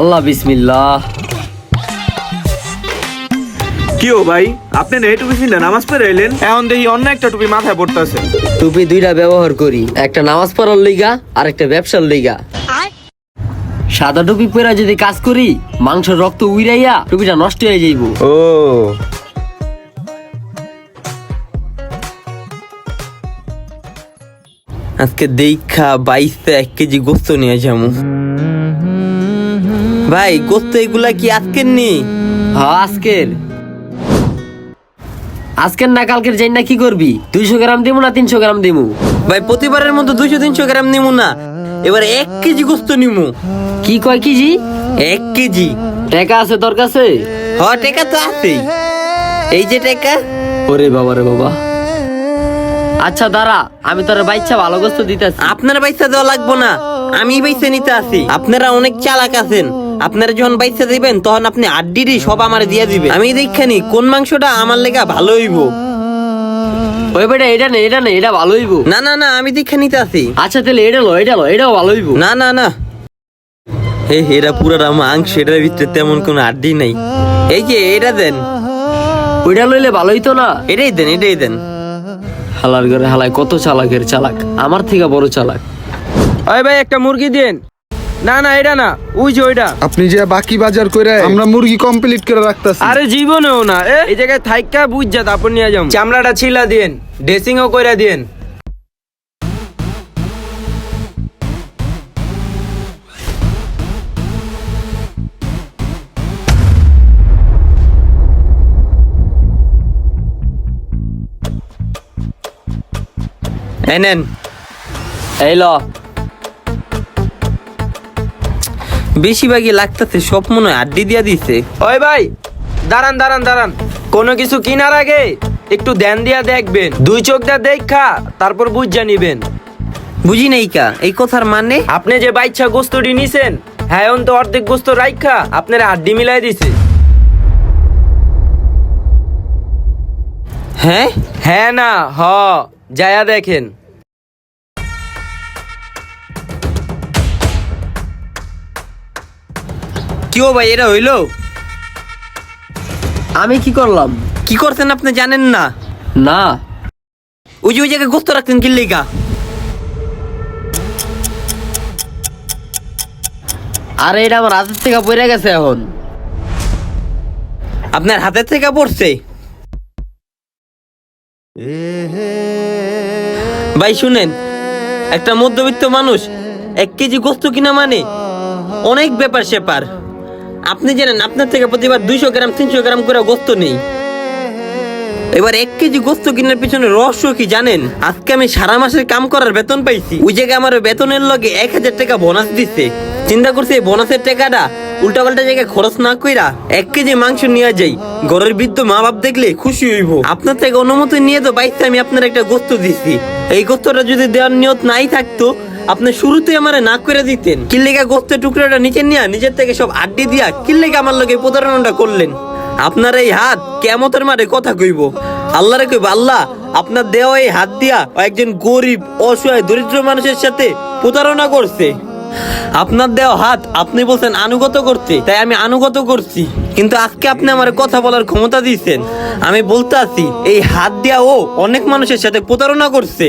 আল্লাহ বিসমিল্লাহ। কি ও ভাই আপনি নেই টুপি চিন্তা নামাজ পড়ে এলেন? এখন দেখি অন্য একটা টুপি মাথায় পড়তেছে। টুপি দুইটা ব্যবহার করি একটা নামাজ পড়ার লিগা আর একটা ব্যবসার লিগা। সাদা টুপি পরে যদি কাজ করি মাংস রক্ত উইরাইয়া টুপিটা নষ্ট হয়ে যাইব। ও। আজকে দেখা বাইশে এক কেজি গোস্ত নিয়ে যাব। ভাই গোস্ত এগুলা কি আজকের নি? হ্যাঁ আজকের। আজকের না কালকের যাই না কি করবি? দুইশো গ্রাম দিমু না তিনশো গ্রাম দিমু? ভাই প্রতিবারের মতো দুশো তিনশো গ্রাম নিমু না। এবার এক কেজি গোস্ত নিমু। কি কয় কেজি? এক কেজি। টাকা আছে তোর কাছে? হ টেকা তো আছেই। এই যে টেকা। ওরে বাবা রে বাবা। আচ্ছা দাঁড়া আমি তোর বাইচ্ছা ভালো গোস্ত দিতেছি। আপনার পয়সা দেওয়া লাগবো না। আমি পয়সা নিতে আসি। আপনারা অনেক চালাক আছেন। আপনারা যখন বাইসা দিবেন তখন আপনি আড্ডিরই সব আমার দিয়ে দিবেন। আমি দেখানি কোন মাংসটা আমার লেগা ভালো হইব। ওই বেটা এটা নেই এটা নেই এটা ভালো হইব। না না না আমি দেখে নিতে আসি আচ্ছা তাহলে এটা লো এটা লো এটাও ভালো হইব। না না না। হে এরা পুরা মাংস এটার ভিতরে তেমন কোনো আড্ডি নাই। এই যে এটা দেন। ওইটা লইলে ভালো হইতো না? এটাই দেন এটাই দেন। হালার ঘরে হালায় কত চালাকের চালাক। আমার থেকে বড় চালাক। ওই ভাই একটা মুরগি দেন না না এটা না। ওই যে ওইটা। আপনি যে বাকি বাজার করে আমরা মুরগি কমপ্লিট করে রাখতেছি। আরে জীবনেও না এ, এই জায়গায় থাইকা বুঝ যা তারপর নিয়ে যাম চামড়াটা ছিলা দিন ড্রেসিংও কইরা দিন এই নেন। এই ল। বেশিরভাগই লাগতেছে সব মনে হয় আড্ডি দিয়া দিছে। ওই ভাই, দাঁড়ান দাঁড়ান দাঁড়ান। কোনো কিছু কিনার আগে একটু ধ্যান দিয়া দেখবেন। দুই চোখ দিয়া দেখা, তারপর বুঝ নিবেন। বুঝি নাই কা, এই কথার মানে? আপনি যে বাইচ্ছা গোস্তটি নিছেন হ্যাঁ এখন তো অর্ধেক গোস্ত রাইখা, আপনার আড্ডি মিলাই দিছে। হ্যাঁ? হ্যাঁ না, হ, যায়া দেখেন। কি ও ভাই এটা হইল? আমি কি করলাম? কি করছেন আপনি জানেন না? না। ওই যে ওই জায়গায় গোস্ত রাখতেন কি লেগা? আরে এটা আমার হাতের থেকে পড়ে গেছে এখন। আপনার হাতের থেকে পড়ছে? ভাই শুনেন একটা মধ্যবিত্ত মানুষ এক কেজি গোস্ত কিনা মানে অনেক ব্যাপার সেপার আপনি জানেন, আপনার থেকে প্রতিবার দুইশো গ্রাম, তিনশো গ্রাম করে গোস্ত নেই। এবার এক কেজি গোস্ত কেনার পিছনে রহস্য কি জানেন? আজকে আমি সারা মাসের কাম করার বেতন পাইছি। ওই জায়গায় আমার বেতনের লগে এক হাজার টাকা বোনাস দিচ্ছে চিন্তা করছি বোনাসের টাকাটা উল্টা পাল্টা জায়গায় খরচ না কইরা এক কেজি মাংস নিয়ে যাই। ঘরের বৃদ্ধ মা বাপ দেখলে খুশি হইব। আপনার থেকে অনুমতি নিয়ে তো বাইতে আমি আপনার একটা গোস্ত দিছি। এই গোস্তটা যদি দেওয়ার নিয়ত নাই থাকতো আপনি শুরুতে আমারে না করে দিতেন। কিল্লেগা গোস্তের টুকরাটা নিচে নিয়ে নিজের থেকে সব আড্ডি দিয়া কিল্লেগা আমার লগে প্রতারণাটা করলেন। আপনার এই হাত কেমতের মারে কথা কইব। আল্লাহরে কইব, আল্লাহ, আপনার দেওয়া এই হাত দিয়া একজন গরিব, অসহায়, দরিদ্র মানুষের সাথে প্রতারণা করছে। আপনার দেওয়া হাত আপনি বলছেন আনুগত করতে, তাই আমি আনুগত করছি। কিন্তু আজকে আপনি আমার কথা বলার ক্ষমতা দিয়েছেন। আমি বলতে আছি এই হাত দিয়া ও অনেক মানুষের সাথে প্রতারণা করছে।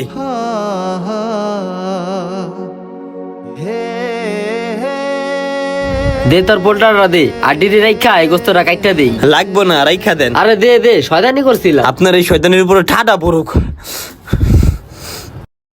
দে তোর পোল্টারটা দে। আড্ডিটি রাইখা এই গোস্তরা কাইটা দেই। লাগবো না রাইখা দেন। আরে দে দে শয়তানি করছিলা। আপনার এই শয়তানির উপরে ঠাডা পড়ুক।